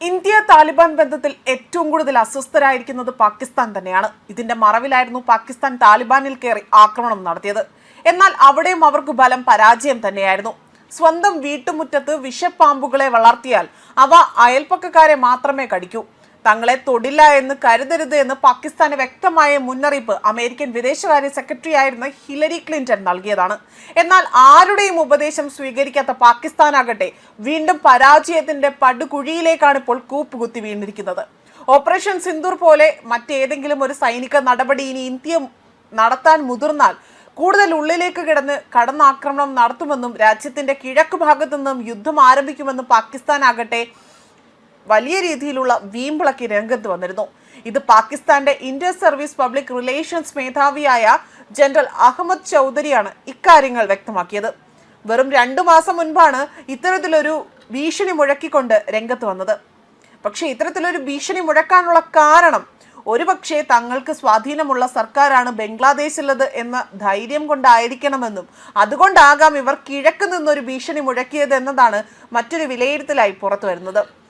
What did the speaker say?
India Taliban ബന്ധത്തിൽ ഏറ്റവും കൂടുതൽ അസ്വസ്ഥരായിരിക്കുന്നത് പാകിസ്ഥാൻ തന്നെയാണ്. ഇതിന്റെ മറവിലായിരുന്നു പാകിസ്ഥാൻ താലിബാനിൽ കയറി ആക്രമണം നടത്തിയത്. എന്നാൽ അവിടെയും അവർക്ക് ബലം പരാജയം തന്നെയായിരുന്നു. സ്വന്തം വീട്ടുമുറ്റത്ത് വിഷപ്പാമ്പുകളെ വളർത്തിയാൽ അവ അയൽപ്പക്കക്കാരെ മാത്രമേ കടിക്കൂ. തങ്ങളെ തൊടില്ല എന്ന് കരുതരുത് എന്ന് പാകിസ്ഥാന് വ്യക്തമായ മുന്നറിയിപ്പ് അമേരിക്കൻ വിദേശകാര്യ സെക്രട്ടറി ആയിരുന്ന ഹിലരി ക്ലിന്റൺ നൽകിയതാണ്. എന്നാൽ ആരുടെയും ഉപദേശം സ്വീകരിക്കാത്ത പാകിസ്ഥാനാകട്ടെ വീണ്ടും പരാജയത്തിന്റെ പടുകുഴിയിലേക്കാണ് ഇപ്പോൾ കൂപ്പുകുത്തി വീണിരിക്കുന്നത്. ഓപ്പറേഷൻ സിന്ദൂർ പോലെ മറ്റേതെങ്കിലും ഒരു സൈനിക നടപടി ഇനി ഇന്ത്യ നടത്താൻ മുതിർന്നാൽ കൂടുതൽ ഉള്ളിലേക്ക് കിടന്ന് കടന്നാക്രമണം നടത്തുമെന്നും രാജ്യത്തിന്റെ കിഴക്ക് ഭാഗത്തു നിന്നും യുദ്ധം ആരംഭിക്കുമെന്നും പാകിസ്ഥാൻ ആകട്ടെ വലിയ രീതിയിലുള്ള വീമ്പിളക്കി രംഗത്ത് വന്നിരുന്നു. ഇത് പാകിസ്ഥാന്റെ ഇന്ത്യൻ സർവീസ് പബ്ലിക് റിലേഷൻസ് മേധാവിയായ ജനറൽ അഹമ്മദ് ചൗധരിയാണ് ഇക്കാര്യങ്ങൾ വ്യക്തമാക്കിയത്. വെറും രണ്ടു മാസം മുൻപാണ് ഇത്തരത്തിലൊരു ഭീഷണി മുഴക്കിക്കൊണ്ട് രംഗത്ത് വന്നത്. പക്ഷേ ഇത്തരത്തിലൊരു ഭീഷണി മുഴക്കാനുള്ള കാരണം ഒരുപക്ഷെ തങ്ങൾക്ക് സ്വാധീനമുള്ള സർക്കാരാണ് ബംഗ്ലാദേശിലുള്ളത് എന്ന ധൈര്യം കൊണ്ടായിരിക്കണമെന്നും അതുകൊണ്ടാകാം ഇവർ കിഴക്ക് നിന്നൊരു ഭീഷണി മുഴക്കിയത് എന്നതാണ് മറ്റൊരു വിലയിരുത്തലായി പുറത്തു വരുന്നത്